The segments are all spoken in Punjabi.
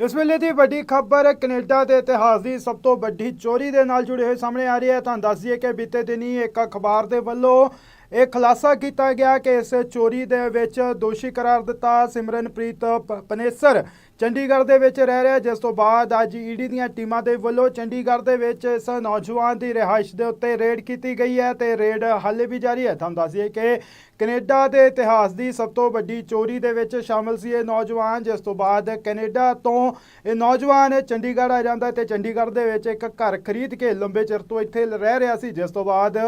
ਇਸ ਵੇਲੇ ਦੀ ਵੱਡੀ ਖਬਰ ਕੈਨੇਡਾ ਦੇ ਇਤਿਹਾਸ ਦੀ ਸਭ ਤੋਂ ਵੱਡੀ ਚੋਰੀ ਦੇ ਨਾਲ ਜੁੜੀ ਹੋਈ ਸਾਹਮਣੇ ਆ ਰਹੀ ਹੈ। ਤੁਹਾਨੂੰ ਦੱਸ ਦਈਏ ਕਿ ਬੀਤੇ ਦਿਨੀ ਇੱਕ ਅਖਬਾਰ ਦੇ ਵੱਲੋਂ ਇਹ ਖੁਲਾਸਾ ਕੀਤਾ ਗਿਆ ਕਿ ਇਸ ਚੋਰੀ ਦੇ ਵਿੱਚ ਦੋਸ਼ੀ ਕਰਾਰ ਦਿੱਤਾ ਸਿਮਰਨਪ੍ਰੀਤ ਪਨੇਸਰ ਚੰਡੀਗੜ੍ਹ ਦੇ ਵਿੱਚ ਰਹਿ ਰਿਹਾ, ਜਿਸ ਤੋਂ ਬਾਅਦ ਅੱਜ ਈਡੀ ਦੀਆਂ ਟੀਮਾਂ ਦੇ ਵੱਲੋਂ ਚੰਡੀਗੜ੍ਹ ਦੇ ਵਿੱਚ ਇਸ ਨੌਜਵਾਨ ਦੀ ਰਿਹਾਇਸ਼ ਦੇ ਉੱਤੇ ਰੇਡ ਕੀਤੀ ਗਈ ਹੈ ਤੇ ਰੇਡ ਹਾਲੇ ਵੀ ਜਾਰੀ ਹੈ। ਤੁਹਾਨੂੰ ਦੱਸ ਦਈਏ ਕਿ ਕੈਨੇਡਾ ਦੇ ਇਤਿਹਾਸ ਦੀ ਸਭ ਤੋਂ ਵੱਡੀ ਚੋਰੀ ਦੇ ਵਿੱਚ ਸ਼ਾਮਲ ਸੀ ਇਹ ਨੌਜਵਾਨ, ਜਿਸ ਤੋਂ ਬਾਅਦ ਕੈਨੇਡਾ ਤੋਂ ਇਹ ਨੌਜਵਾਨ ਚੰਡੀਗੜ੍ਹ ਆ ਜਾਂਦਾ ਤੇ ਚੰਡੀਗੜ੍ਹ ਦੇ ਵਿੱਚ ਇੱਕ ਘਰ ਖਰੀਦ ਕੇ ਲੰਬੇ ਚਿਰ ਤੋਂ ਇੱਥੇ ਰਹਿ ਰਿਹਾ ਸੀ, ਜਿਸ ਤੋਂ ਬਾਅਦ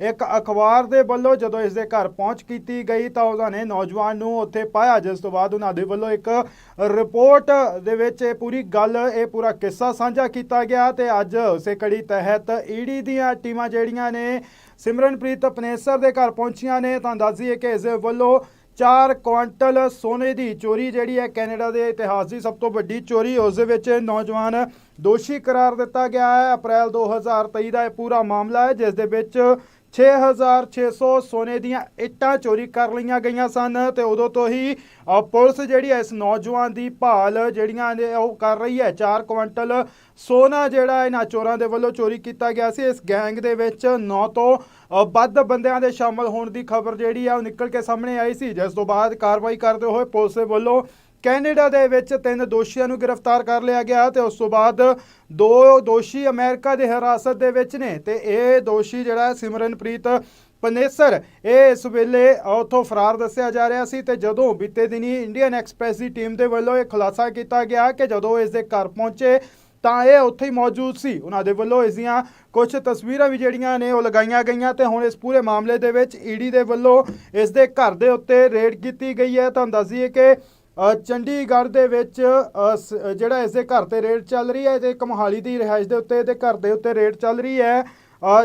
ਇੱਕ ਅਖਬਾਰ ਦੇ ਵੱਲੋਂ ਜਦੋਂ ਇਸ ਦੇ ਘਰ ਪਹੁੰਚ ਕੀਤੀ ਗਈ ਤਾਂ ਉਹਨਾਂ ਨੇ ਨੌਜਵਾਨ ਨੂੰ ਉੱਥੇ ਪਾਇਆ, ਜਿਸ ਤੋਂ ਬਾਅਦ ਉਹਨਾਂ ਦੇ ਵੱਲੋਂ ਇੱਕ ਰਿਪੋਰਟ ਦੇ ਵਿੱਚ ਇਹ ਪੂਰੀ ਗੱਲ, ਇਹ ਪੂਰਾ ਕਿੱਸਾ ਸਾਂਝਾ ਕੀਤਾ ਗਿਆ ਤੇ ਅੱਜ ਉਸੇ ਕੜੀ ਤਹਿਤ ਈਡੀ ਦੀਆਂ ਟੀਮਾਂ ਜਿਹੜੀਆਂ ਨੇ, ਸਿਮਰਨਪ੍ਰੀਤ ਪਨੇਸਰ ਦੇ ਘਰ ਪਹੁੰਚੀਆਂ ਨੇ। ਤਾਂ ਦੱਸ ਦਈਏ ਕਿ ਇਸ ਵੱਲੋਂ 4 ਕੁਆਂਟਲ ਸੋਨੇ ਦੀ ਚੋਰੀ ਜਿਹੜੀ ਹੈ ਕੈਨੇਡਾ ਦੇ ਇਤਿਹਾਸ ਦੀ ਸਭ ਤੋਂ ਵੱਡੀ ਚੋਰੀ, ਉਸ ਦੇ ਵਿੱਚ ਨੌਜਵਾਨ ਦੋਸ਼ੀ ਕਰਾਰ ਦਿੱਤਾ ਗਿਆ ਹੈ। ਅਪ੍ਰੈਲ 2023 ਦਾ ਇਹ ਪੂਰਾ ਮਾਮਲਾ ਹੈ, ਜਿਸ ਦੇ ਵਿੱਚ 6600 ਸੋਨੇ ਦੀਆਂ ਇੱਟਾਂ ਚੋਰੀ ਕਰ ਲਈਆਂ ਗਈਆਂ ਸਨ ਤੇ ਉਦੋਂ ਤੋਂ ਹੀ ਪੁਲਿਸ ਜਿਹੜੀ ਹੈ, ਇਸ ਨੌਜਵਾਨ ਦੀ ਭਾਲ ਜਿਹੜੀਆਂ ਨੇ, ਉਹ ਕਰ ਰਹੀ ਹੈ। 4 ਕੁਇੰਟਲ ਸੋਨਾ ਜਿਹੜਾ ਇਹਨਾਂ ਚੋਰਾਂ ਦੇ ਵੱਲੋਂ ਚੋਰੀ ਕੀਤਾ ਗਿਆ ਸੀ। ਇਸ ਗੈਂਗ ਦੇ ਵਿੱਚ 9 ਤੋਂ ਵੱਧ ਬੰਦਿਆਂ ਦੇ ਸ਼ਾਮਲ ਹੋਣ ਦੀ ਖਬਰ ਜਿਹੜੀ ਆ, ਉਹ ਨਿਕਲ ਕੇ ਸਾਹਮਣੇ ਆਈ ਸੀ। ਜਿਸ ਤੋਂ ਬਾਅਦ ਕਾਰਵਾਈ ਕਰਦੇ ਹੋਏ ਪੁਲਿਸ ਦੇ ਵੱਲੋਂ ਕੈਨੇਡਾ ਦੇ ਵਿੱਚ ਤਿੰਨ ਦੋਸ਼ੀਆਂ ਨੂੰ ਗ੍ਰਿਫਤਾਰ ਕਰ ਲਿਆ ਗਿਆ ਤੇ ਉਸ ਤੋਂ ਬਾਅਦ ਦੋ ਦੋਸ਼ੀ ਅਮਰੀਕਾ ਦੇ ਹਿਰਾਸਤ ਦੇ ਵਿੱਚ ਨੇ ਤੇ ਇਹ ਦੋਸ਼ੀ ਜਿਹੜਾ ਸਿਮਰਨਪ੍ਰੀਤ ਪਨੇਸਰ, ਇਹ ਇਸ ਵੇਲੇ ਉੱਥੋਂ ਫਰਾਰ ਦੱਸਿਆ ਜਾ ਰਿਹਾ ਸੀ ਤੇ ਜਦੋਂ ਬੀਤੇ ਦਿਨੀ ਇੰਡੀਅਨ ਐਕਸਪ੍ਰੈਸ ਦੀ ਟੀਮ ਦੇ ਵੱਲੋਂ ਇਹ ਖੁਲਾਸਾ ਕੀਤਾ ਗਿਆ ਕਿ ਜਦੋਂ ਇਸ ਦੇ ਘਰ ਪਹੁੰਚੇ ਤਾਂ ਇਹ ਉੱਥੇ ਹੀ ਮੌਜੂਦ ਸੀ। ਉਹਨਾਂ ਦੇ ਵੱਲੋਂ ਇਸ ਦੀਆਂ ਕੁਝ ਤਸਵੀਰਾਂ ਵੀ ਜਿਹੜੀਆਂ ਨੇ ਉਹ ਲਗਾਈਆਂ ਗਈਆਂ ਤੇ ਹੁਣ ਇਸ ਪੂਰੇ ਮਾਮਲੇ ਦੇ ਵਿੱਚ ਈਡੀ ਦੇ ਵੱਲੋਂ ਇਸ ਦੇ ਘਰ ਦੇ ਉੱਤੇ ਰੇਡ ਕੀਤੀ ਗਈ ਹੈ। ਤੁਹਾਨੂੰ ਦੱਸ ਦਈਏ ਕਿ ਚੰਡੀਗੜ੍ਹ ਦੇ ਵਿੱਚ ਸ- ਜਿਹੜਾ ਇਸ ਦੇ ਘਰ ਤੇ ਰੇਡ ਚੱਲ ਰਹੀ ਹੈ ਤੇ ਇੱਕ ਮੋਹਾਲੀ ਦੀ ਰਿਹਾਇਸ਼ ਦੇ ਉੱਤੇ ਇਹਦੇ ਘਰ ਦੇ ਉੱਤੇ ਰੇਡ ਚੱਲ ਰਹੀ ਹੈ।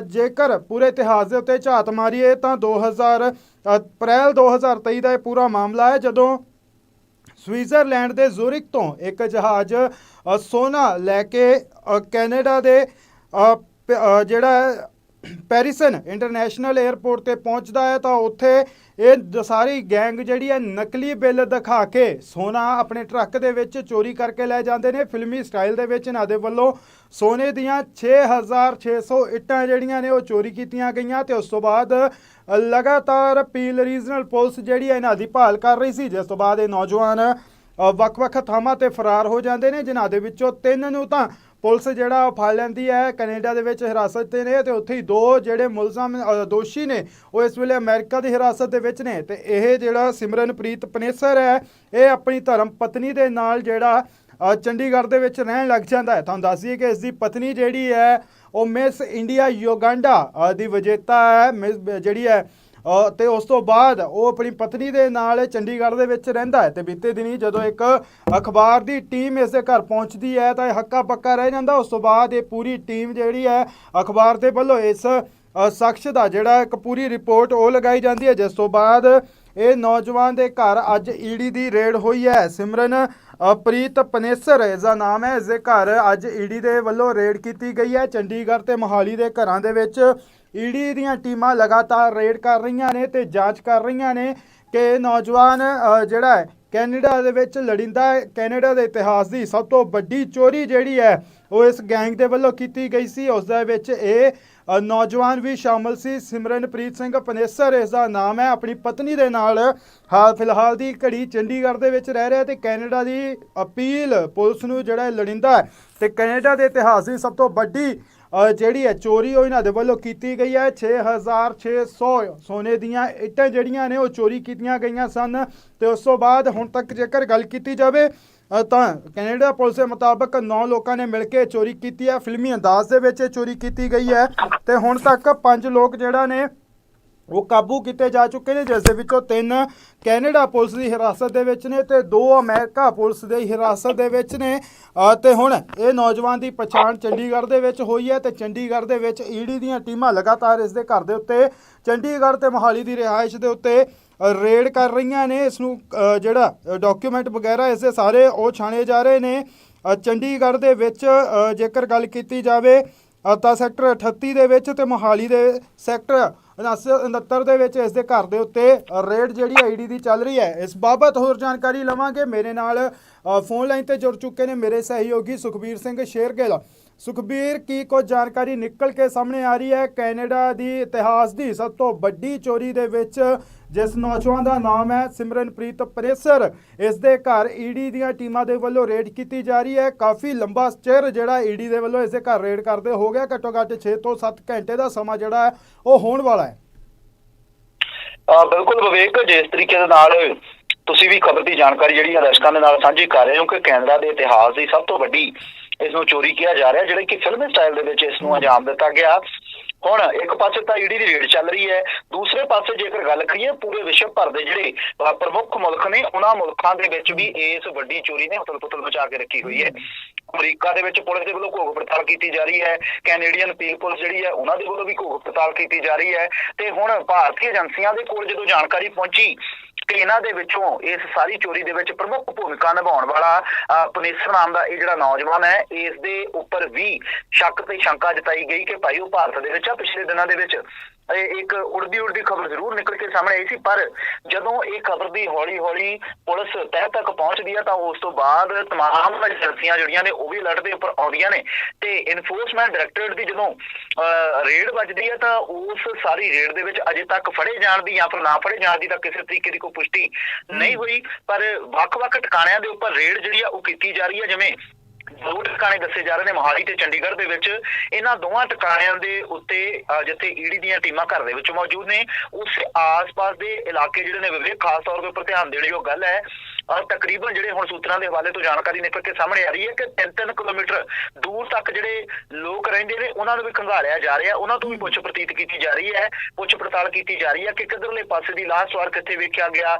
ਜੇਕਰ ਪੂਰੇ ਇਤਿਹਾਸ ਦੇ ਉੱਤੇ ਝਾਤ ਮਾਰੀਏ ਤਾਂ 2000 ਅ, ਅਪ੍ਰੈਲ 2023 ਦਾ ਇਹ ਪੂਰਾ ਮਾਮਲਾ ਹੈ ਜਦੋਂ ਸਵਿਟਜ਼ਰਲੈਂਡ ਦੇ ਜ਼ੁਰਿਕ ਤੋਂ ਇੱਕ ਜਹਾਜ਼ ਸੋਨਾ ਲੈ ਕੇ ਕੈਨੇਡਾ ਦੇ ਜਿਹੜਾ ਪੈਰਿਸਨ ਇੰਟਰਨੈਸ਼ਨਲ 에ਅਰਪੋਰਟ ਤੇ ਪਹੁੰਚਦਾ ਹੈ ਤਾਂ ਉੱਥੇ ਇਹ ਦ- ਸਾਰੀ ਗੈਂਗ ਜਿਹੜੀ ਹੈ ਨਕਲੀ ਬਿੱਲ ਦਿਖਾ ਕੇ ਸੋਨਾ ਆਪਣੇ ਟਰੱਕ ਦੇ ਵਿੱਚ ਚੋਰੀ ਕਰਕੇ ਲੈ ਜਾਂਦੇ ਨੇ। ਫਿਲਮੀ ਸਟਾਈਲ ਦੇ ਵਿੱਚ ਇਹਨਾਂ ਦੇ ਵੱਲੋਂ ਸੋਨੇ ਦੀਆਂ 6600 ਇੱਟਾਂ ਜਿਹੜੀਆਂ ਨੇ ਉਹ ਚੋਰੀ ਕੀਤੀਆਂ ਗਈਆਂ ਤੇ ਉਸ ਤੋਂ ਬਾਅਦ ਲਗਾਤਾਰ ਪੀਲ ਰੀਜਨਲ ਪੁਲਿਸ ਜਿਹੜੀ ਹੈ ਇਹਨਾਂ ਦੀ ਭਾਲ ਕਰ ਰਹੀ ਸੀ। ਜਿਸ ਤੋਂ ਬਾਅਦ ਇਹ ਨੌਜਵਾਨ ਵੱਖ-ਵੱਖ ਥਾਵਾਂ ਤੇ ਫਰਾਰ ਹੋ ਜਾਂਦੇ ਨੇ, ਜਿਨ੍ਹਾਂ ਦੇ ਵਿੱਚੋਂ ਤਿੰਨ ਨੂੰ ਤਾਂ ਪੁਲਿਸ ਜਿਹੜਾ ਉਹ ਫੜ ਲੈਂਦੀ ਹੈ, ਕੈਨੇਡਾ ਦੇ ਵਿੱਚ ਹਿਰਾਸਤ ਤੇ ਨੇ ਤੇ ਉੱਥੇ ਹੀ ਦੋ ਜਿਹੜੇ ਮੁਲਜ਼ਮ ਦੋਸ਼ੀ ਨੇ, ਉਹ ਇਸ ਵੇਲੇ ਅਮਰੀਕਾ ਦੀ ਹਿਰਾਸਤ ਦੇ ਵਿੱਚ ਨੇ। ਤੇ ਇਹ ਜਿਹੜਾ ਸਿਮਰਨਪ੍ਰੀਤ ਪਨੇਸਰ ਹੈ, ਇਹ ਆਪਣੀ ਧਰਮ ਪਤਨੀ ਦੇ ਨਾਲ ਜਿਹੜਾ ਚੰਡੀਗੜ੍ਹ ਦੇ ਵਿੱਚ ਰਹਿਣ ਲੱਗ ਜਾਂਦਾ ਹੈ। ਤੁਹਾਨੂੰ ਦੱਸ ਦਈਏ ਕਿ ਇਸ ਦੀ ਪਤਨੀ ਜਿਹੜੀ ਹੈ, ਉਹ ਮਿਸ ਇੰਡੀਆ ਯੋਗਾਂਡਾ ਦੀ ਵਿਜੇਤਾ ਹੈ, ਮਿਸ- ਜਿਹੜੀ ਹੈ ਤੇ ਉਸ ਤੋਂ ਬਾਅਦ ਉਹ ਆਪਣੀ ਪਤਨੀ ਦੇ ਨਾਲ ਚੰਡੀਗੜ੍ਹ ਦੇ ਵਿੱਚ ਰਹਿੰਦਾ ਹੈ ਤੇ ਬੀਤੇ ਦਿਨੀ ਜਦੋਂ ਇੱਕ ਅਖਬਾਰ ਦੀ ਟੀਮ ਇਸ ਦੇ ਘਰ ਪਹੁੰਚਦੀ ਹੈ ਤਾਂ ਇਹ ਹੱਕਾ ਪੱਕਾ ਰਹਿ ਜਾਂਦਾ। ਉਸ ਤੋਂ ਬਾਅਦ ਇਹ ਪੂਰੀ ਟੀਮ ਜਿਹੜੀ ਹੈ ਅਖਬਾਰ ਦੇ ਵੱਲੋਂ ਇਸ ਸ਼ਖਸ ਦਾ ਜਿਹੜਾ ਇੱਕ ਪੂਰੀ ਰਿਪੋਰਟ ਉਹ ਲਗਾਈ ਜਾਂਦੀ ਹੈ, ਜਿਸ ਤੋਂ ਬਾਅਦ ਇਹ ਨੌਜਵਾਨ ਦੇ ਘਰ ਅੱਜ ਈਡੀ ਦੀ ਰੇਡ ਹੋਈ ਹੈ। ਸਿਮਰਨ ਪ੍ਰੀਤ ਪਨੇਸਰ ਇਸ ਦਾ ਨਾਮ ਹੈ। ਇਸ ਦੇ ਘਰ ਅੱਜ ਈਡੀ ਦੇ ਵੱਲੋਂ ਰੇਡ ਕੀਤੀ ਗਈ ਹੈ। ਚੰਡੀਗੜ੍ਹ ਤੇ ਮੋਹਾਲੀ ਦੇ ਘਰਾਂ ਦੇ ਵਿੱਚ ਈਡੀ ਦੀਆਂ ਟੀਮਾਂ ਲਗਾਤਾਰ ਰੇਡ ਕਰ ਰਹੀਆਂ ਨੇ ਤੇ ਜਾਂਚ ਕਰ ਰਹੀਆਂ ਨੇ ਕਿ ਇਹ ਨੌਜਵਾਨ ਜਿਹੜਾ ਹੈ, ਕੈਨੇਡਾ ਦੇ ਵਿੱਚ ਲੜਿੰਦਾ ਕੈਨੇਡਾ ਦੇ ਇਤਿਹਾਸ ਦੀ ਸਭ ਤੋਂ ਵੱਡੀ ਚੋਰੀ ਜਿਹੜੀ ਹੈ, ਉਹ ਇਸ ਗੈਂਗ ਦੇ ਵੱਲੋਂ ਕੀਤੀ ਗਈ ਸੀ। ਉਸ ਦੇ ਵਿੱਚ ਇਹ ਨੌਜਵਾਨ ਵੀ ਸ਼ਾਮਲ ਸੀ। ਸਿਮਰਨਪ੍ਰੀਤ ਸਿੰਘ ਪਨੇਸਰ ਇਸ ਦਾ ਨਾਮ ਹੈ। ਆਪਣੀ ਪਤਨੀ ਦੇ ਨਾਲ ਹਾਲ ਫਿਲਹਾਲ ਦੀ ਘੜੀ ਚੰਡੀਗੜ੍ਹ ਦੇ ਵਿੱਚ ਰਹਿ ਰਿਹਾ ਤੇ ਕੈਨੇਡਾ ਦੀ ਅਪੀਲ ਪੁਲਿਸ ਨੂੰ ਜਿਹੜਾ ਇਹ ਲੜਿੰਦਾ ਤੇ ਕੈਨੇਡਾ ਦੇ ਇਤਿਹਾਸ ਦੀ ਸਭ ਤੋਂ ਵੱਡੀ ਜਿਹੜੀ ਹੈ ਚੋਰੀ ਉਹ ਇਹਨਾਂ ਦੇ ਵੱਲੋਂ ਕੀਤੀ ਗਈ ਹੈ। 6600 ਸੋਨੇ ਦੀਆਂ ਇੱਟਾਂ ਜਿਹੜੀਆਂ ਨੇ ਉਹ ਚੋਰੀ ਕੀਤੀਆਂ ਗਈਆਂ ਸਨ ਤੇ ਉਸ ਤੋਂ ਬਾਅਦ ਹੁਣ ਤੱਕ ਜੇਕਰ ਗੱਲ ਕੀਤੀ ਜਾਵੇ ਤਾਂ ਕੈਨੇਡਾ ਪੁਲਿਸ ਦੇ ਮੁਤਾਬਕ 9 ਲੋਕਾਂ ਨੇ ਮਿਲ ਕੇ ਚੋਰੀ ਕੀਤੀ ਹੈ। ਫਿਲਮੀ ਅੰਦਾਜ਼ ਦੇ ਵਿੱਚ ਇਹ ਚੋਰੀ ਕੀਤੀ ਗਈ ਹੈ ਤੇ ਹੁਣ ਤੱਕ 5 ਲੋਕ ਜਿਹੜਾ ਨੇ ਉਹ ਕਾਬੂ ਕੀਤੇ ਜਾ ਚੁੱਕੇ ਨੇ ਜਿਸ ਦੇ ਵਿੱਚੋਂ ਤਿੰਨ ਕੈਨੇਡਾ ਪੁਲਿਸ ਦੀ ਹਿਰਾਸਤ ਦੇ ਵਿੱਚ ਨੇ ਤੇ ਦੋ ਅਮਰੀਕਾ ਪੁਲਿਸ ਦੀ ਹਿਰਾਸਤ ਦੇ ਵਿੱਚ ਨੇ। ਅ, ਤੇ ਹੁਣ ਇਹ ਨੌਜਵਾਨ ਦੀ ਪਛਾਣ ਚੰਡੀਗੜ੍ਹ ਦੇ ਵਿੱਚ ਹੋਈ ਹੈ ਤੇ ਚੰਡੀਗੜ੍ਹ ਦੇ ਵਿੱਚ ਈਡੀ ਦੀਆਂ ਟੀਮਾਂ ਲਗਾਤਾਰ ਇਸ ਦੇ ਘਰ ਦੇ ਉੱਤੇ ਚੰਡੀਗੜ੍ਹ ਤੇ ਮੋਹਾਲੀ ਦੀ ਰਿਹਾਇਸ਼ ਦੇ ਉੱਤੇ ਰੇਡ ਕਰ ਰਹੀਆਂ ਨੇ। ਇਸ ਨੂੰ ਜਿਹੜਾ ਡਾਕੂਮੈਂਟ ਵਗੈਰਾ ਇਸ ਦੇ ਸਾਰੇ ਉਹ ਛਾਣੇ ਜਾ ਰਹੇ ਨੇ। ਚੰਡੀਗੜ੍ਹ ਦੇ ਵਿੱਚ ਜੇਕਰ ਗੱਲ ਕੀਤੀ ਜਾਵੇ ਤਾਂ ਸੈਕਟਰ 38 ਦੇ ਵਿੱਚ ਤੇ ਮੋਹਾਲੀ ਦੇ ਸੈਕਟਰ 69 ਦੇ ਵਿੱਚ ਇਸ ਦੇ ਘਰ ਦੇ ਉੱਤੇ ਰੇਡ ਜਿਹੜੀ ਆਈਡੀ ਦੀ ਚੱਲ ਰਹੀ ਹੈ। ਇਸ ਬਾਬਤ ਹੋਰ ਜਾਣਕਾਰੀ ਲਵਾਂਗੇ। ਮੇਰੇ ਨਾਲ ਫੋਨ ਲਾਈਨ ਤੇ ਜੁੜ ਚੁੱਕੇ ਨੇ ਮੇਰੇ ਸਹਿਯੋਗੀ ਸੁਖਬੀਰ ਸਿੰਘ ਸ਼ੇਰਗਿੱਲ। ਸੁਖਬੀਰ, ਕੀ ਕੁਝ ਜਾਣਕਾਰੀ ਨਿਕਲ ਕੇ ਸਾਹਮਣੇ ਆ ਰਹੀ ਹੈ? ਕੈਨੇਡਾ ਦੀ ਇਤਿਹਾਸ ਦੀ ਸਭ ਤੋਂ ਵੱਡੀ ਚੋਰੀ ਦੇ ਵਿੱਚ ਜਿਸ ਨੌਜਵਾਨ ਦਾ ਨਾਮ ਹੈ ਸਿਮਰਨਪ੍ਰੀਤ ਪ੍ਰੇਸਰ, ਇਸ ਦੇ ਘਰ ਈਡੀ ਦੀਆਂ ਟੀਮਾਂ ਦੇ ਵੱਲੋਂ ਰੇਡ ਕੀਤੀ ਜਾ ਰਹੀ ਹੈ। ਕਾਫੀ ਲੰਬਾ ਚਿਰ ਜਿਹੜਾ ਈਡੀ ਦੇ ਵੱਲੋਂ ਇਸ ਘਰ ਰੇਡ ਕਰਦੇ ਹੋ ਗਿਆ। ਘੱਟੋ ਘੱਟ 6 ਤੋਂ 7 ਘੰਟੇ ਦਾ ਸਮਾਂ ਜਿਹੜਾ ਹੈ, ਉਹ ਹੋਣ ਵਾਲਾ ਹੈ। ਬਿਲਕੁਲ ਵਿਵੇਕ, ਜਿਸ ਤਰੀਕੇ ਦੇ ਨਾਲ ਤੁਸੀਂ ਵੀ ਖਬਰ ਦੀ ਜਾਣਕਾਰੀ ਜਿਹੜੀ ਦਰਸ਼ਕਾਂ ਦੇ ਨਾਲ ਸਾਂਝੀ ਕਰ ਰਹੇ ਹੋ ਕਿ ਕੈਨੇਡਾ ਦੇ ਇਤਿਹਾਸ ਦੀ ਸਭ ਤੋਂ ਵੱਡੀ ਇਸ ਨੂੰ ਚੋਰੀ ਕਿਹਾ ਜਾ ਰਿਹਾ, ਜਿਹੜੇ ਕਿ ਫਿਲਮੀ ਸਟਾਈਲ ਦੇ ਵਿੱਚ ਇਸ ਨੂੰ ਅੰਜਾਮ ਦਿੱਤਾ ਗਿਆ। ਹੁਣ ਇੱਕ ਪਾਸੇ ਤਾਂ ਈਡੀ ਦੀ ਰੇਡ ਚੱਲ ਰਹੀ ਹੈ, ਦੂਸਰੇ ਪਾਸੇ ਜੇਕਰ ਗੱਲ ਕਰੀਏ ਪੂਰੇ ਵਿਸ਼ਵ ਭਰ ਦੇ ਜਿਹੜੇ ਪ੍ਰਮੁੱਖ ਮੁਲਕ ਨੇ, ਉਹਨਾਂ ਮੁਲਕਾਂ ਦੇ ਵਿੱਚ ਵੀ ਇਸ ਵੱਡੀ ਚੋਰੀ ਨੇ ਹਤਲ ਪੁਤਲ ਮਚਾ ਕੇ ਰੱਖੀ ਹੋਈ ਹੈ। ਅਮਰੀਕਾ ਦੇ ਵਿੱਚ ਪੁਲਿਸ ਦੇ ਵੱਲੋਂ ਘੋਖ ਪੜਤਾਲ ਕੀਤੀ ਜਾ ਰਹੀ ਹੈ, ਕੈਨੇਡੀਅਨ ਪੀਲ ਪੁਲਿਸ ਜਿਹੜੀ ਹੈ, ਉਹਨਾਂ ਦੇ ਵੱਲੋਂ ਵੀ ਘੋਖ ਪੜਤਾਲ ਕੀਤੀ ਜਾ ਰਹੀ ਹੈ। ਤੇ ਹੁਣ ਭਾਰਤੀ ਏਜੰਸੀਆਂ ਦੇ ਕੋਲ ਜਦੋਂ ਜਾਣਕਾਰੀ ਪਹੁੰਚੀ ਕਿ ਇਹਨਾਂ ਦੇ ਵਿੱਚੋਂ ਇਸ ਸਾਰੀ ਚੋਰੀ ਦੇ ਵਿੱਚ ਪ੍ਰਮੁੱਖ ਭੂਮਿਕਾ ਨਿਭਾਉਣ ਵਾਲਾ ਅਹ, ਪਨੇਸਰ ਨਾਮ ਦਾ ਇਹ ਜਿਹੜਾ ਨੌਜਵਾਨ ਹੈ ਇਸ ਦੇ ਉੱਪਰ ਵੀ ਸ਼ੱਕ ਤੇ ਸ਼ੰਕਾ ਜਤਾਈ ਗਈ ਕਿ ਭਾਈ ਉਹ ਭਾਰਤ ਦੇ ਵਿੱਚ ਆ ਪਿਛਲੇ ਦਿਨਾਂ ਦੇ ਵਿੱਚ। ਇੱਕ ਉੜਦੀ ਉੜਦੀ ਖਬਰ ਜ਼ਰੂਰ ਨਿਕਲ ਕੇ ਸਾਹਮਣੇ ਆਈ ਸੀ ਪਰ ਜਦੋਂ ਇਹ ਖਬਰ ਦੀ ਹੌਲੀ ਹੌਲੀ ਪੁਲਿਸ ਤਹਿ ਤੱਕ ਪਹੁੰਚਦੀ ਹੈ ਤਾਂ ਉਸ ਤੋਂ ਬਾਅਦ तमाम ਏਜੰਸੀਆਂ ਜਿਹੜੀਆਂ ਨੇ ਉਹ ਵੀ ਅਲਰਟ ਦੇ ਉੱਪਰ ਆਉਂਦੀਆਂ ਨੇ ਤੇ ਇਨਫੋਰਸਮੈਂਟ ਡਾਇਰੈਕਟੋਰੇਟ ਦੀ ਜਦੋਂ ਅਹ, ਰੇਡ ਵੱਜਦੀ ਹੈ ਤਾਂ ਉਸ ਸਾਰੀ ਰੇਡ ਦੇ ਵਿੱਚ ਅਜੇ ਤੱਕ ਫੜੇ ਜਾਣ ਦੀ ਜਾਂ ਫਿਰ ਨਾ ਫੜੇ ਜਾਣ ਦੀ ਤਾਂ ਕਿਸੇ ਤਰੀਕੇ ਦੀ ਕੋਈ ਪੁਸ਼ਟੀ ਨਹੀਂ ਹੋਈ ਪਰ ਵੱਖ-ਵੱਖ ਟਿਕਾਣਿਆਂ ਦੇ ਉੱਪਰ ਰੇਡ ਜਿਹੜੀ ਆ ਉਹ ਕੀਤੀ ਜਾ ਰਹੀ ਹੈ ਜਿਵੇਂ ਦੋ ਟਿਕਾਣੇ ਦੱਸੇ ਜਾ ਰਹੇ ਨੇ ਮੋਹਾਲੀ ਤੇ ਚੰਡੀਗੜ੍ਹ ਦੇ ਵਿੱਚ। ਇਹਨਾਂ ਦੋਵਾਂ ਟਿਕਾਣਿਆਂ ਦੇ ਉੱਤੇ ਅਹ, ਜਿੱਥੇ ਈਡੀ ਦੀਆਂ ਟੀਮਾਂ ਘਰ ਦੇ ਵਿੱਚ ਮੌਜੂਦ ਨੇ ਉਸ ਆਸ-ਪਾਸ ਦੇ ਇਲਾਕੇ ਜਿਹੜੇ ਨੇ ਵਿਵੇਕ ਖਾਸ ਤੌਰ ਦੇ ਉੱਪਰ ਧਿਆਨ ਦੇਣ ਯੋਗ ਗੱਲ ਹੈ। ਔਰ ਤਕਰੀਬਨ ਜਿਹੜੇ ਹੁਣ ਸੂਤਰਾਂ ਦੇ ਹਵਾਲੇ ਤੋਂ ਜਾਣਕਾਰੀ ਨਿਕਲ ਕੇ ਸਾਹਮਣੇ ਆ ਰਹੀ ਹੈ ਕਿ 3-3 ਕਿਲੋਮੀਟਰ ਦੂਰ ਤੱਕ ਜਿਹੜੇ ਲੋਕ ਰਹਿੰਦੇ ਨੇ ਉਹਨਾਂ ਨੂੰ ਵੀ ਖੰਗਾਲਿਆ ਜਾ ਰਿਹਾ। ਉਹਨਾਂ ਤੋਂ ਵੀ ਪੁੱਛ ਪ੍ਰਤੀਤ ਕੀਤੀ ਜਾ ਰਹੀ ਹੈ ਪੁੱਛ ਪੜਤਾਲ ਕੀਤੀ ਜਾ ਰਹੀ ਹੈ ਕਿ ਕਿੱਧਰਲੇ ਪਾਸੇ ਦੀ ਲਾਸ਼ ਵਾਰ ਕਿੱਥੇ ਵੇਖਿਆ ਗਿਆ।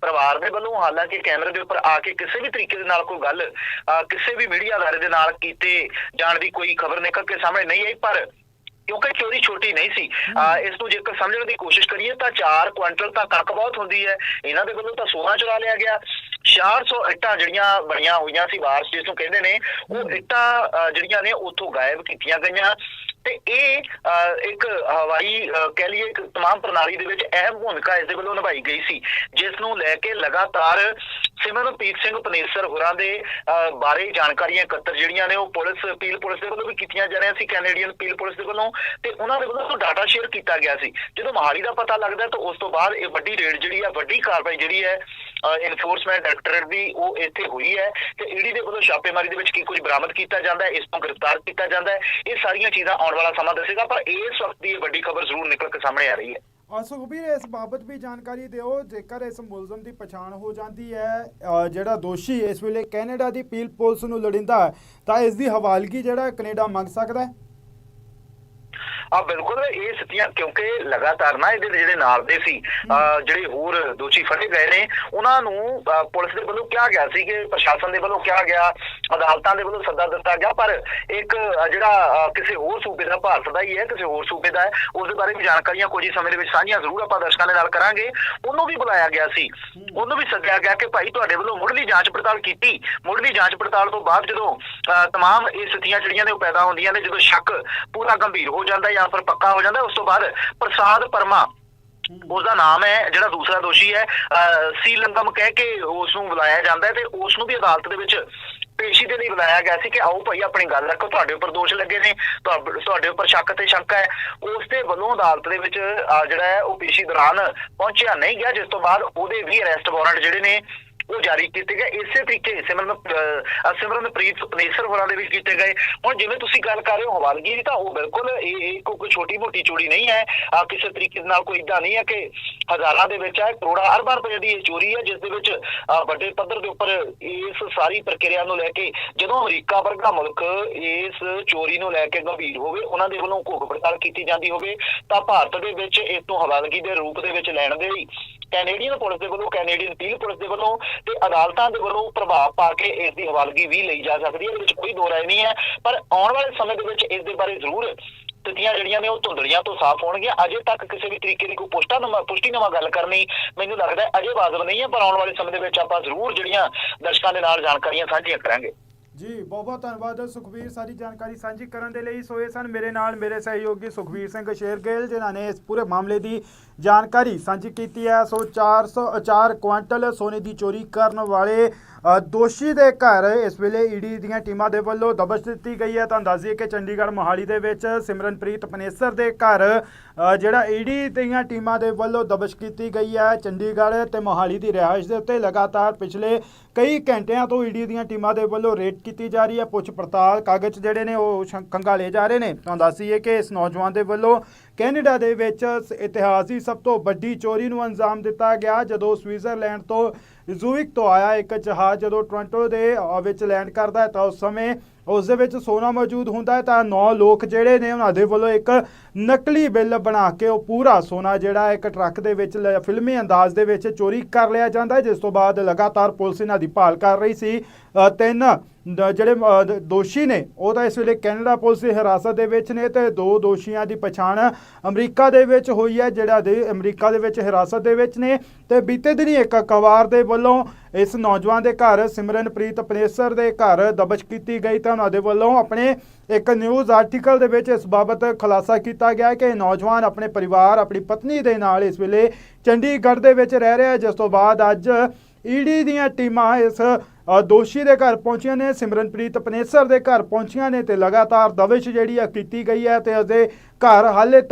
ਪਰਿਵਾਰ ਦੇ ਵੱਲੋਂ ਹਾਲਾਂਕਿ ਕੈਮਰੇ ਦੇ ਉੱਪਰ ਆ ਕੇ ਕਿਸੇ ਵੀ ਤਰੀਕੇ ਦੇ ਨਾਲ ਕੋਈ ਗੱਲ ਅਹ, ਕਿਸੇ ਵੀ ਮੀਡੀਆ ਅਦਾਰੇ ਦੇ ਨਾਲ ਕੀਤੇ ਜਾਣ ਦੀ ਕੋਈ ਖਬਰ ਨਿਕਲ ਕੇ ਸਾਹਮਣੇ ਨਹੀਂ ਆਈ ਪਰ ਕਿਉਂਕਿ ਚੋਰੀ ਛੋਟੀ ਨਹੀਂ ਸੀ। ਇਸ ਨੂੰ ਜੇਕਰ ਸਮਝਣ ਦੀ ਕੋਸ਼ਿਸ਼ ਕਰੀਏ ਤਾਂ 4 ਕੁਇੰਟਲ ਤਾਂ ਕਣਕ ਬਹੁਤ ਹੁੰਦੀ ਹੈ। ਇਹਨਾਂ ਦੇ ਵੱਲੋਂ ਤਾਂ ਸੋਨਾ ਚੁਰਾ ਲਿਆ ਗਿਆ। 400 ਇੱਟਾਂ ਜਿਹੜੀਆਂ ਬਣੀਆਂ ਹੋਈਆਂ ਸੀ ਵਾਰਸ ਜਿਸ ਨੂੰ ਕਹਿੰਦੇ ਨੇ ਉਹ ਇੱਟਾਂ ਜਿਹੜੀਆਂ ਨੇ ਉੱਥੋਂ ਗਾਇਬ ਕੀਤੀਆਂ ਗਈਆਂ। ਤੇ ਇਹ ਅਹ, ਇੱਕ ਹਵਾਈ ਅਹ, ਕਹਿ ਲਈਏ ਇੱਕ ਤਮਾਮ ਪ੍ਰਣਾਲੀ ਦੇ ਵਿੱਚ ਅਹਿਮ ਭੂਮਿਕਾ ਇਸ ਦੇ ਵੱਲੋਂ ਨਿਭਾਈ ਗਈ ਸੀ ਜਿਸ ਨੂੰ ਲੈ ਕੇ ਲਗਾਤਾਰ ਸਿਮਰਨਪ੍ਰੀਤ ਸਿੰਘ ਪਨੇਸਰ ਹੋਰਾਂ ਦੇ ਅਹ, ਬਾਰੇ ਜਾਣਕਾਰੀਆਂ ਇਕੱਤਰ ਜਿਹੜੀਆਂ ਨੇ ਉਹ ਪੁਲਿਸ ਅਪੀਲ ਪੁਲਿਸ ਦੇ ਵੱਲੋਂ ਵੀ ਕੀਤੀਆਂ ਜਾ ਰਹੀਆਂ ਸੀ ਕੈਨੇਡੀਅਨ ਅਪੀਲ ਪੁਲਿਸ ਦੇ ਵੱਲੋਂ ਤੇ ਉਹਨਾਂ ਦੇ ਵੱਲੋਂ ਡਾਟਾ ਸ਼ੇਅਰ ਕੀਤਾ ਗਿਆ ਸੀ। ਜਦੋਂ ਮੋਹਾਲੀ ਦਾ ਪਤਾ ਲੱਗਦਾ ਤਾਂ ਉਸ ਤੋਂ ਬਾਅਦ ਇਹ ਵੱਡੀ ਰੇਡ ਜਿਹੜੀ ਆ ਵੱਡੀ ਕਾਰਵਾਈ ਜਿਹੜੀ ਹੈ ਇਨਫੋਰਸਮੈਂਟ ਡਾਇਰੈਕਟੋਰੇਟ ਦੀ ਉਹ ਇੱਥੇ ਹੋਈ ਹੈ ਤੇ ਈਡੀ ਦੇ ਵੱਲੋਂ ਛਾਪੇਮਾਰੀ ਦੇ ਵਿੱਚ ਕੀ ਕੁਝ ਬਰਾਮਦ ਕੀਤਾ ਜਾਂਦਾ ਹੈ ਇਸ ਨੂੰ ਗ੍ਰਿਫਤਾਰ ਕੀਤਾ ਜਾਂਦਾ ਹੈ ਇਹ ਸਾਰੀਆਂ ਚੀਜ਼ਾਂ ਆਉਣ ਵਾਲਾ ਸਮਾਂ ਦੱਸੇਗਾ, ਪਰ ਇਸ ਵਕਤ ਦੀ ਵੱਡੀ ਖਬਰ ਜ਼ਰੂਰ ਨਿਕਲ ਕੇ ਸਾਹਮਣੇ ਆ ਰਹੀ ਹੈ। ਔਰ ਸੁਖਬੀਰ, ਇਸ ਬਾਬਤ ਵੀ ਜਾਣਕਾਰੀ ਦਿਓ, ਜੇਕਰ ਇਸ ਮੁਲਜ਼ਮ ਦੀ ਪਛਾਣ ਹੋ ਜਾਂਦੀ ਹੈ ਜਿਹੜਾ ਦੋਸ਼ੀ ਇਸ ਵੇਲੇ ਕੈਨੇਡਾ ਦੀ ਪੀਲ ਪੁਲਿਸ ਨੂੰ ਲੜਿੰਦਾ ਹੈ, ਤਾਂ ਇਸ ਦੀ ਹਵਾਲਗੀ ਜਿਹੜਾ ਕੈਨੇਡਾ ਮੰਗ ਸਕਦਾ ਹੈ। ਆ ਬਿਲਕੁਲ ਇਹ ਸਥਿਤੀਆਂ ਕਿਉਂਕਿ ਲਗਾਤਾਰ ਨਾ ਇਹਦੇ ਜਿਹੜੇ ਨਾਲ ਦੇ ਸੀ ਜਿਹੜੇ ਹੋਰ ਦੋਸ਼ੀ ਫੜੇ ਗਏ ਨੇ ਉਹਨਾਂ ਨੂੰ ਪੁਲਿਸ ਦੇ ਵੱਲੋਂ ਕਿਹਾ ਗਿਆ ਸੀ ਕਿ ਪ੍ਰਸ਼ਾਸਨ ਦੇ ਵੱਲੋਂ ਕਿਹਾ ਗਿਆ ਅਦਾਲਤਾਂ ਦੇ ਵੱਲੋਂ ਸੱਦਾ ਦਿੱਤਾ ਗਿਆ ਪਰ ਇੱਕ ਜਿਹੜਾ ਕਿਸੇ ਹੋਰ ਸੂਬੇ ਦਾ ਭਾਰਤ ਦਾ ਹੀ ਹੈ ਕਿਸੇ ਹੋਰ ਸੂਬੇ ਦਾ ਹੈ ਉਸ ਦੇ ਬਾਰੇ ਵੀ ਜਾਣਕਾਰੀਆਂ ਕੁਝ ਸਮੇਂ ਦੇ ਵਿੱਚ ਸਾਂਝੀਆਂ ਜ਼ਰੂਰ ਆਪਾਂ ਦਰਸ਼ਕਾਂ ਦੇ ਨਾਲ ਕਰਾਂਗੇ। ਉਹਨੂੰ ਵੀ ਬੁਲਾਇਆ ਗਿਆ ਸੀ। ਉਹਨੂੰ ਵੀ ਸੱਦਿਆ ਗਿਆ ਕਿ ਭਾਈ ਤੁਹਾਡੇ ਵੱਲੋਂ ਮੁੱਢਲੀ ਜਾਂਚ ਪੜਤਾਲ ਕੀਤੀ। ਮੁੱਢਲੀ ਜਾਂਚ ਪੜਤਾਲ ਤੋਂ ਬਾਅਦ ਜਦੋਂ ਤਮਾਮ ਇਹ ਸਥਿਤੀਆਂ ਜਿਹੜੀਆਂ ਨੇ ਉਹ ਪੈਦਾ ਹੁੰਦੀਆਂ ਨੇ ਜਦੋਂ ਸ਼ੱਕ ਪੂਰਾ ਗੰਭੀਰ ਹੋ ਜਾਂਦਾ ਜਾਂ ਫਿਰ ਪੱਕਾ ਹੋ ਜਾਂਦਾ, ਉਸ ਤੋਂ ਬਾਅਦ ਪ੍ਰਸਾਦ ਪਰਮਾ। ਉਸ ਨਾਮ ਹੈ, ਜਿਹੜਾ ਦੂਸਰਾ ਦੋਸ਼ੀ ਹੈ ਸੀਲੰਗਮ ਕਹਿ ਕੇ ਉਸ ਨੂੰ ਬੁਲਾਇਆ ਜਾਂਦਾ ਹੈ ਤੇ ਉਸ ਨੂੰ ਵੀ ਅਦਾਲਤ ਦੇ ਵਿੱਚ ਪੇਸ਼ੀ ਦੇ ਲਈ ਬੁਲਾਇਆ ਗਿਆ ਸੀ ਕਿ ਆਓ ਭਾਈ ਆਪਣੀ ਗੱਲ ਰੱਖੋ, ਤੁਹਾਡੇ ਉੱਪਰ ਦੋਸ਼ ਲੱਗੇ ਨੇ ਤੁਹਾ- ਤੁਹਾਡੇ ਉੱਪਰ ਸ਼ੱਕ ਤੇ ਸ਼ੰਕਾ ਹੈ। ਉਸ ਦੇ ਵੱਲੋਂ ਅਦਾਲਤ ਦੇ ਵਿੱਚ, ਅਹ ਜਿਹੜਾ ਹੈ, ਉਹ ਪੇਸ਼ੀ ਦੌਰਾਨ ਪਹੁੰਚਿਆ ਨਹੀਂ ਗਿਆ, ਜਿਸ ਤੋਂ ਬਾਅਦ ਉਹਦੇ ਵੀ ਅਰੈਸਟ ਵਾਰੰਟ ਜਿਹੜੇ ਨੇ ਉਹ ਜਾਰੀ ਕੀਤੇ ਗਏ। ਇਸੇ ਤਰੀਕੇ ਸਿਮਰਨ ਅਹ, ਸਿਮਰਨਪ੍ਰੀਤ ਪਨੇਸਰ ਹੋਰਾਂ ਦੇ ਵੀ ਕੀਤੇ ਗਏ। ਹੁਣ ਜਿਵੇਂ ਤੁਸੀਂ ਗੱਲ ਕਰ ਰਹੇ ਹੋ ਹਵਾਲਗੀ ਦੀ ਤਾਂ ਉਹ ਬਿਲਕੁਲ ਇਹ ਕੋਈ ਛੋਟੀ ਮੋਟੀ ਚੋਰੀ ਨਹੀਂ ਹੈ। ਆ ਕਿਸੇ ਤਰੀਕੇ ਨਾਲ ਕੋਈ ਇਦਾਂ ਨਹੀਂ ਹੈ ਕਿ ਹਜ਼ਾਰਾਂ ਦੇ ਵਿੱਚ ਹੈ ਕਰੋੜਾਂ ਅਰਬਾਂ ਰੁਪਏ ਦੀ ਇਹ ਚੋਰੀ ਹੈ ਜਿਸ ਦੇ ਵਿੱਚ ਵੱਡੇ ਪੱਧਰ ਦੇ ਉੱਪਰ ਇਸ ਸਾਰੀ ਪ੍ਰਕਿਰਿਆ ਨੂੰ ਲੈ ਕੇ ਜਦੋਂ ਅਮਰੀਕਾ ਵਰਗਾ ਮੁਲਕ ਇਸ ਚੋਰੀ ਨੂੰ ਲੈ ਕੇ ਗੰਭੀਰ ਹੋਵੇ ਉਹਨਾਂ ਦੇ ਵੱਲੋਂ ਘੋਖ ਪੜਤਾਲ ਕੀਤੀ ਜਾਂਦੀ ਹੋਵੇ ਤਾਂ ਭਾਰਤ ਦੇ ਵਿੱਚ ਇਸ ਨੂੰ ਹਵਾਲਗੀ ਦੇ ਰੂਪ ਦੇ ਵਿੱਚ ਲੈਣ ਦੇ ਲਈ ਕੈਨੇਡੀਅਨ ਪੁਲਿਸ ਦੇ ਵੱਲੋਂ, ਕੈਨੇਡੀਅਨ ਪੀਲ ਪੁਲਿਸ ਦੇ ਵੱਲੋਂ ਤੇ ਅਦਾਲਤਾਂ ਦੇ ਵੱਲੋਂ ਪ੍ਰਭਾਵ ਪਾ ਕੇ ਇਸ ਦੀ ਹਵਾਲਗੀ ਵੀ ਲਈ ਜਾ ਸਕਦੀ ਹੈ, ਇਹਦੇ ਵਿੱਚ ਕੋਈ ਦੋ ਰਾਏ ਨਹੀਂ ਹੈ। ਪਰ ਆਉਣ ਵਾਲੇ ਸਮੇਂ ਦੇ ਵਿੱਚ ਇਸ ਦੇ ਬਾਰੇ ਜ਼ਰੂਰ ਸਥਿਤੀਆਂ ਜਿਹੜੀਆਂ ਨੇ ਉਹ ਧੁੰਦਲੀਆਂ ਤੋਂ ਸਾਫ਼ ਹੋਣਗੀਆਂ। ਅਜੇ ਤੱਕ ਕਿਸੇ ਵੀ ਤਰੀਕੇ ਦੀ ਕੋਈ ਪੁਸ਼ਟਾ ਨਵਾਂ ਪੁਸ਼ਟੀ ਨਵਾਂ ਗੱਲ ਕਰਨੀ ਮੈਨੂੰ ਲੱਗਦਾ ਅਜੇ ਵਾਜਬ ਨਹੀਂ ਹੈ, ਪਰ ਆਉਣ ਵਾਲੇ ਸਮੇਂ ਦੇ ਵਿੱਚ ਆਪਾਂ ਜ਼ਰੂਰ ਜਿਹੜੀਆਂ ਦਰਸ਼ਕਾਂ ਦੇ ਨਾਲ ਜਾਣਕਾਰੀਆਂ ਸਾਂਝੀਆਂ ਕਰਾਂਗੇ। ਜੀ ਬਹੁਤ ਬਹੁਤ ਧੰਨਵਾਦ ਸੁਖਵੀਰ ਸਾਰੀ ਜਾਣਕਾਰੀ ਸਾਂਝੀ ਕਰਨ ਦੇ ਲਈ ਸੋਏ ਸਨ। ਮੇਰੇ ਨਾਲ ਮੇਰੇ ਸਹਿਯੋਗੀ ਸੁਖਵੀਰ ਸਿੰਘ ਸ਼ੇਰਗਿੱਲ, ਜਿਨ੍ਹਾਂ ਨੇ ਇਸ ਪੂਰੇ ਮਾਮਲੇ ਦੀ ਜਾਣਕਾਰੀ ਸਾਂਝੀ ਕੀਤੀ ਹੈ। ਸੋ 404 ਕੁਇੰਟਲ ਸੋਨੇ ਦੀ ਚੋਰੀ ਕਰਨ ਵਾਲੇ ਦੋਸ਼ੀ ਦੇ ਘਰ ਇਸ ਵੇਲੇ ਈਡੀ ਦੀਆਂ ਟੀਮਾਂ ਦੇ ਵੱਲੋਂ ਦਬਸ਼ ਦਿੱਤੀ ਗਈ ਹੈ। ਤਾਂ ਦੱਸ ਦਈਏ ਕਿ ਚੰਡੀਗੜ੍ਹ ਮੋਹਾਲੀ ਦੇ ਵਿੱਚ ਸਿਮਰਨਪ੍ਰੀਤ ਪਨੇਸਰ ਦੇ ਘਰ ਅ, ਜਿਹੜਾ ਈਡੀ ਦੀਆਂ ਟੀਮਾਂ ਦੇ ਵੱਲੋਂ ਦਬਸ਼ ਕੀਤੀ ਗਈ ਹੈ। ਚੰਡੀਗੜ੍ਹ ਤੇ ਮੋਹਾਲੀ ਦੀ ਰਿਹਾਇਸ਼ ਦੇ ਉੱਤੇ ਲਗਾਤਾਰ ਪਿਛਲੇ ਕਈ ਘੰਟਿਆਂ ਤੋਂ ਈਡੀ ਦੀਆਂ ਟੀਮਾਂ ਦੇ ਵੱਲੋਂ ਰੇਡ ਕੀਤੀ ਜਾ ਰਹੀ ਹੈ। ਪੁੱਛ ਪੜਤਾਲ ਕਾਗਜ਼ ਜਿਹੜੇ ਨੇ ਉਹ ਸ਼ੰ- ਖੰਗਾਲੇ ਜਾ ਰਹੇ ਨੇ। ਤਾਂ ਦੱਸ ਦਈਏ ਕਿ ਇਸ ਨੌਜਵਾਨ ਦੇ ਵੱਲੋਂ ਕੈਨੇਡਾ ਦੇ ਵਿੱਚ ਸ- ਇਤਿਹਾਸ ਦੀ ਸਭ ਤੋਂ ਵੱਡੀ ਚੋਰੀ ਨੂੰ ਅੰਜਾਮ ਦਿੱਤਾ ਗਿਆ। ਜਦੋਂ ਸਵਿਟਜ਼ਰਲੈਂਡ ਤੋਂ ਜ਼ੂਰਿਕ ਤੋਂ ਆਇਆ ਇੱਕ ਜਹਾਜ਼ ਜਦੋਂ ਟੋਰਾਂਟੋ ਦੇ ਵਿੱਚ ਲੈਂਡ ਕਰਦਾ ਹੈ ਤਾਂ ਉਸ ਸਮੇਂ ਉਸ ਦੇ ਵਿੱਚ ਸੋਨਾ ਮੌਜੂਦ ਹੁੰਦਾ ਹੈ ਤਾਂ ਨੌ ਲੋਕ ਜਿਹੜੇ ਨੇ ਉਹਨਾਂ ਦੇ ਵੱਲੋਂ ਇੱਕ ਨਕਲੀ ਬਿੱਲ ਬਣਾ ਕੇ ਉਹ ਪੂਰਾ ਸੋਨਾ ਜਿਹੜਾ ਇੱਕ ਟਰੱਕ ਦੇ ਵਿੱਚ ਲ- ਫਿਲਮੀ ਅੰਦਾਜ਼ ਦੇ ਵਿੱਚ ਚੋਰੀ ਕਰ ਲਿਆ ਜਾਂਦਾ ਜਿਸ ਤੋਂ ਬਾਅਦ ਲਗਾਤਾਰ ਪੁਲਿਸ ਇਹਨਾਂ ਦੀ ਭਾਲ ਕਰ ਰਹੀ ਸੀ। ਤਿੰਨ ਜਿਹੜੇ ਦੋਸ਼ੀ ਨੇ, ਉਹ ਤਾਂ ਇਸ ਵੇਲੇ ਕੈਨੇਡਾ ਪੁਲਿਸ ਦੀ ਹਿਰਾਸਤ ਦੇ ਵਿੱਚ ਨੇ ਤੇ ਦੋ ਦੋਸ਼ੀਆਂ ਦੀ ਪਛਾਣ ਅਮਰੀਕਾ ਦੇ ਵਿੱਚ ਹੋਈ ਹੈ, ਜਿਹੜਾ ਦੇ ਅਮਰੀਕਾ ਦੇ ਵਿੱਚ ਹਿਰਾਸਤ ਦੇ ਵਿੱਚ ਨੇ ਤੇ ਬੀਤੇ ਦਿਨੀ ਇੱਕ ਅਖਬਾਰ ਦੇ ਵੱਲੋਂ ਇਸ ਨੌਜਵਾਨ ਦੇ ਘਰ ਸਿਮਰਨਪ੍ਰੀਤ ਪਨੇਸਰ ਦੇ ਘਰ ਦਬਸ਼ ਕੀਤੀ ਗਈ ਤਾਂ ਉਹਨਾਂ ਦੇ ਵੱਲੋਂ ਆਪਣੇ ਇੱਕ ਨਿਊਜ਼ ਆਰਟੀਕਲ ਦੇ ਵਿੱਚ ਇਸ ਬਾਬਤ ਖੁਲਾਸਾ ਕੀਤਾ ਗਿਆ ਕਿ ਇਹ ਨੌਜਵਾਨ ਆਪਣੇ ਪਰਿਵਾਰ, ਆਪਣੀ ਪਤਨੀ ਦੇ ਨਾਲ ਇਸ ਵੇਲੇ ਚੰਡੀਗੜ੍ਹ ਦੇ ਵਿੱਚ ਰਹਿ ਰਿਹਾ ਹੈ, ਜਿਸ ਤੋਂ ਬਾਅਦ ਅੱਜ ਈਡੀ ਦੀਆਂ ਟੀਮਾਂ ਇਸ ਦੋਸ਼ੀ ਦੇ ਘਰ ਪਹੁੰਚੀਆਂ ਨੇ, ਸਿਮਰਨਪ੍ਰੀਤ ਪਨੇਸਰ ਦੇ ਘਰ ਪਹੁੰਚੀਆਂ ਨੇ ਤੇ ਲਗਾਤਾਰ ਦਵਿਸ਼ ਜਿਹੜੀ ਆ ਕੀਤੀ ਗਈ ਹੈ ਤੇ ਉਸਦੇ ਘਰ ਹਾਲੇ ਤੱਕ